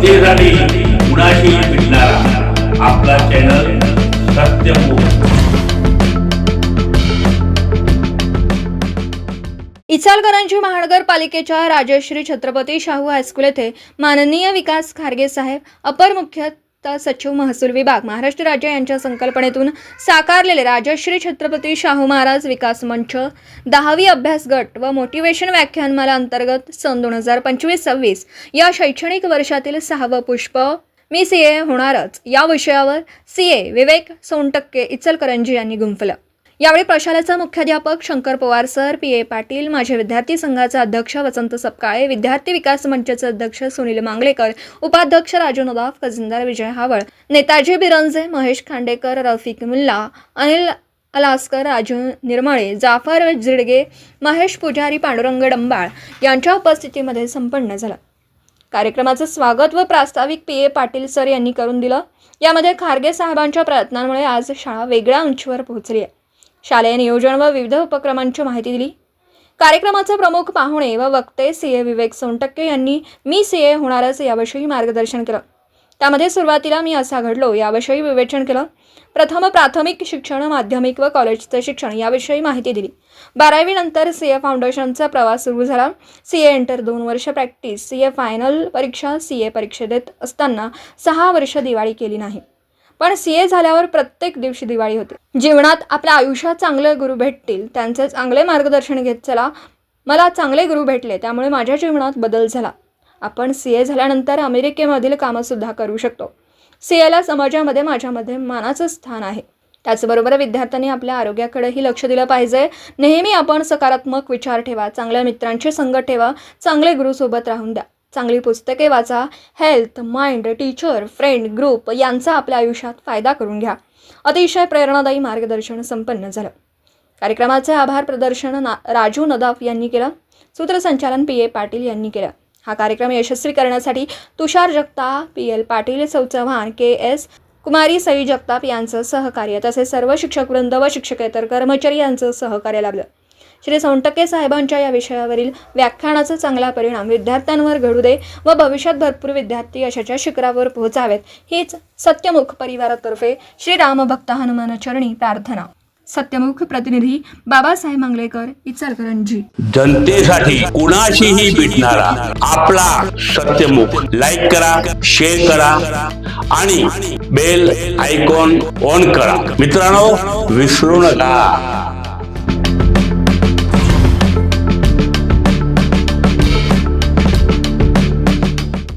जनतेसाठी कुणाशी भेटणारा आपला चॅनल सत्यमुख इचालकरांची महानगरपालिकेच्या राजश्री छत्रपती शाहू हायस्कूल येथे माननीय विकास खारगे साहेब अपर मुख्य सचिव महसूल विभाग महाराष्ट्र राज्य यांच्या संकल्पनेतून साकारलेले राजश्री छत्रपती शाहू महाराज विकास मंच दहावी अभ्यास गट व मोटिवेशन व्याख्यानमाला अंतर्गत सन दोन हजार पंचवीस सव्वीस या शैक्षणिक वर्षातील सहावं पुष्प. मी सी ए होणारच. या विषयावर सी ए विवेक सोनटक्के इचलकरंजी यांनी गुंफलं. यावेळी प्रशालेचा मुख्याध्यापक Shankar Pawar sir P. A. Patil माझे विद्यार्थी संघाचा अध्यक्ष वसंत सपकाळे विद्यार्थी विकास मंचाचे अध्यक्ष सुनील मांगलेकर उपाध्यक्ष राजू नदाफ खजिनदार विजय हावळ नेताजी बिरंजे महेश खांडेकर रफिक मुल्ला अनिल अलास्कर राजू निर्मळे जाफर जिडगे महेश पुजारी पांडुरंग डंबाळ यांच्या उपस्थितीमध्ये संपन्न झालं. कार्यक्रमाचं स्वागत व प्रास्ताविक पी. ए. पाटील सर यांनी करून दिलं. यामध्ये खारगे साहेबांच्या प्रयत्नांमुळे आज शाळा वेगळ्या उंचीवर पोहोचली आहे. शालेय नियोजन व विविध उपक्रमांची माहिती दिली. कार्यक्रमाचे प्रमुख पाहुणे व वक्ते सी ए विवेक सोनटक्के यांनी मी सी ए होणारच याविषयी मार्गदर्शन केलं. त्यामध्ये सुरुवातीला मी असा घडलो याविषयी विवेचन केलं. प्रथम प्राथमिक शिक्षण माध्यमिक व कॉलेजचे शिक्षण याविषयी माहिती दिली. बारावीनंतर सी ए फाउंडेशनचा प्रवास सुरू झाला. सी ए इंटर दोन वर्ष प्रॅक्टिस सी ए फायनल परीक्षा सी ए परीक्षा देत असताना सहा वर्ष दिवाळी केली नाही. पण सी ए झाल्यावर प्रत्येक दिवशी दिवाळी होते. जीवनात आपल्या आयुष्यात चांगले गुरु भेटतील त्यांचे चांगले मार्गदर्शन घेत चला. मला चांगले गुरु भेटले त्यामुळे माझ्या जीवनात बदल झाला. आपण सी ए झाल्यानंतर अमेरिकेमधील कामंसुद्धा करू शकतो. सी एला समाजामध्ये माझ्यामध्ये मानाचं स्थान आहे. त्याचबरोबर विद्यार्थ्यांनी आपल्या आरोग्याकडेही लक्ष दिलं पाहिजे. नेहमी आपण सकारात्मक विचार ठेवा चांगल्या मित्रांची संगत ठेवा चांगले गुरुसोबत राहून द्या. चांगली पुस्तके वाचा health mind teacher friend group यांचा आपल्या आयुष्यात फायदा करून घ्या. अतिशय प्रेरणादायी मार्गदर्शन संपन्न झालं. कार्यक्रमाचे आभार प्रदर्शन ना राजू नदाफ यांनी केलं. सूत्रसंचालन पी ए पाटील यांनी केलं. हा कार्यक्रम यशस्वी करण्यासाठी तुषार जगताप पी एल पाटील सौ चव्हाण के एस कुमारी सई जगताप यांचं सहकार्य तसेच सर्व शिक्षकवृंद व शिक्षकेतर कर्मचारी यांचं सहकार्य लाभलं. श्री सोनटके साहेबांच्या या विषयावरील व्याख्यानाचा चांगला परिणाम विद्यार्थ्यांवर घडू दे व भविष्यात भरपूर विद्यार्थी यशाच्या शिखरावर पोहोचावेत. हीच सत्यमुख परिवारातर्फे श्री रामभक्त हनुमान चरणी प्रार्थना. सत्यमुख प्रतिनिधी बाबासाहेब मांगलेकर इचलकरंजी. जनतेसाठी कुणाशीही भेटणारा आपला सत्यमुख लाईक करा शेअर करा आणि बेल आयकॉन ऑन करा. मित्रांनो विसरू नका.